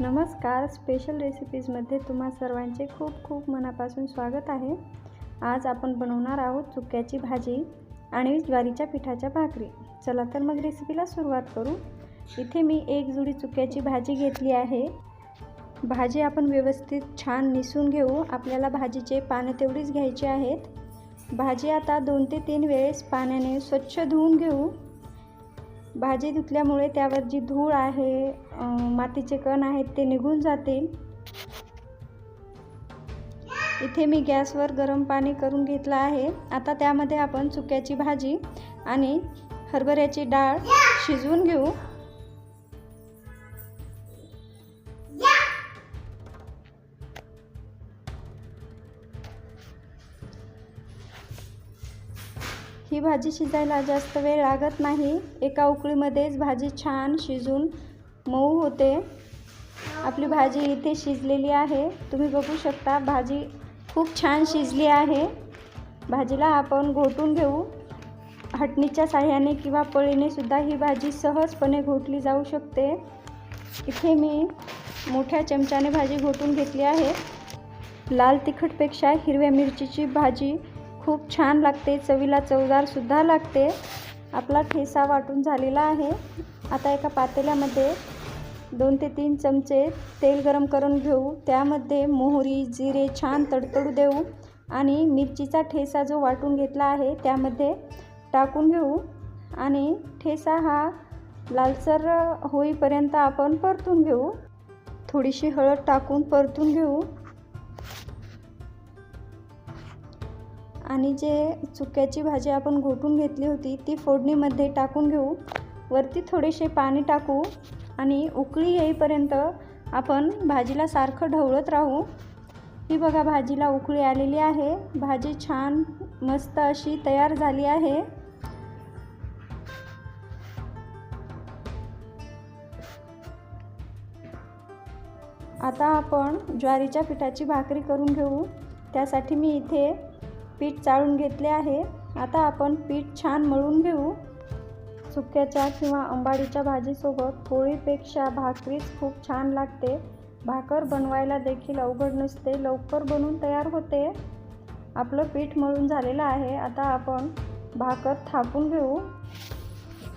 नमस्कार. स्पेशल रेसिपीजमध्ये तुम्हा सर्वांचे खूप खूप मनापासून स्वागत आहे. आज आपण बनवणार आहोत चुक्याची भाजी आणि ज्वारीच्या पिठाच्या भाकरी. चला तर मग रेसिपीला सुरुवात करू. इथे मी एक जुडी चुक्याची भाजी घेतली आहे. भाजी आपण व्यवस्थित छान निसून घेऊ. आपल्याला भाजीचे पानं तेवढीच घ्यायची आहेत. भाजी आता दोन ते तीन वेळेस पाण्याने स्वच्छ धुवून घेऊ. भाजी धुतल्यामुळे त्यावर जी धूळ आहे मातीचे कण आहेत ते निघून जातील. इथे मी गॅसवर गरम पाणी करून घेतलं आहे. आता त्यामध्ये आपण चुक्याची भाजी आणि हरभऱ्याची डाळ शिजवून घेऊ. ही भाजी शिजायला जास्त वेळ लागत नाही. एका उकळीमध्येच भाजी छान शिजून मऊ होते. आपली भाजी इथे शिजलेली आहे. तुम्ही बघू शकता भाजी खूप छान शिजली आहे. भाजीला आपण घोटून घेऊ. हटणीच्या साह्याने किंवा पळीने सुद्धा ही भाजी सहजपणे घोटली जाऊ शकते. इथे मी मोठ्या चमच्याने भाजी घोटून घेतली आहे. लाल तिखटपेक्षा हिरव्या मिरचीची भाजी खूप छान लागते. चवीला चवदारसुद्धा लागते. आपला ठेसा वाटून झालेला आहे. आता एका पातेल्यामध्ये दोन ते तीन चमचे तेल गरम करून घेऊ. त्यामध्ये मोहरी जिरे छान तडतडू देऊ आणि मिरचीचा ठेसा जो वाटून घेतला आहे त्यामध्ये टाकून घेऊ. आणि ठेसा हा लालसर होईपर्यंत आपण परतून घेऊ. थोडीशी हळद टाकून परतून घेऊ. आणि जे चुक्याची भाजी आपण घोटून घेतली होती ती फोडणीमध्ये टाकून घेऊ. वरती थोडेसे पाणी टाकू आणि उकळी येईपर्यंत आपण भाजीला सारखं ढवळत राहू. ही बघा भाजीला उकळी आलेली आहे. भाजी छान मस्त अशी तयार झाली आहे. आता आपण ज्वारीच्या पिठाची भाकरी करून घेऊ. त्यासाठी मी इथे पीठ चाळून घेतले आहे. आता आपण पीठ छान मळून घेऊ. सुक्याच्या किंवा अंबाडीच्या भाजीसोबत पोळीपेक्षा भाकरीच खूप छान लागते. भाकर बनवायला देखील अवघड नसते. लवकर बनून तयार होते. आपलं पीठ मळून झालेलं आहे. आता आपण भाकर थापून घेऊ.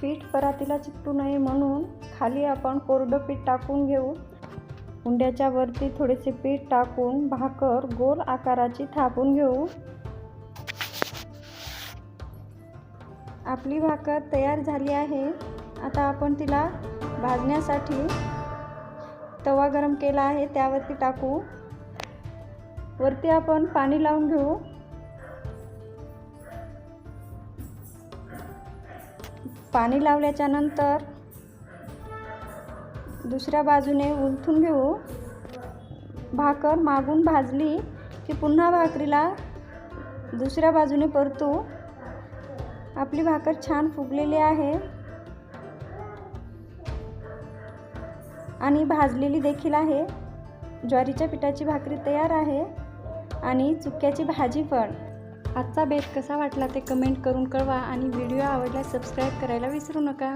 पीठ परातीला चिकटू नये म्हणून खाली आपण कोरडं पीठ टाकून घेऊ. उंड्याच्या वरती थोडेसे पीठ टाकून भाकर गोल आकाराची थापून घेऊ. आपली भाकर तयार झाली आहे. आता आपण तिला भाजण्यासाठी तवा गरम केला आहे त्यावरती टाकू. वरती आपण पाणी लावून घेऊ. पाणी लावल्याच्या नंतर दुसऱ्या बाजूने उलथून घेऊ. भाकर मागून भाजली की पुन्हा भाकरीला दुसऱ्या बाजूने परतू. आपली भाकर छान फुगलेली आहे. आणि भाजलेली देखील आहे. ज्वारीच्या पिठाची भाकरी तयार आहे. आणि चुक्याची भाजी पण. आजचा बेत कसा वाटला ते कमेंट करून कळवा आणि व्हिडिओ आवडल्यास सबस्क्राईब करायला विसरू नका.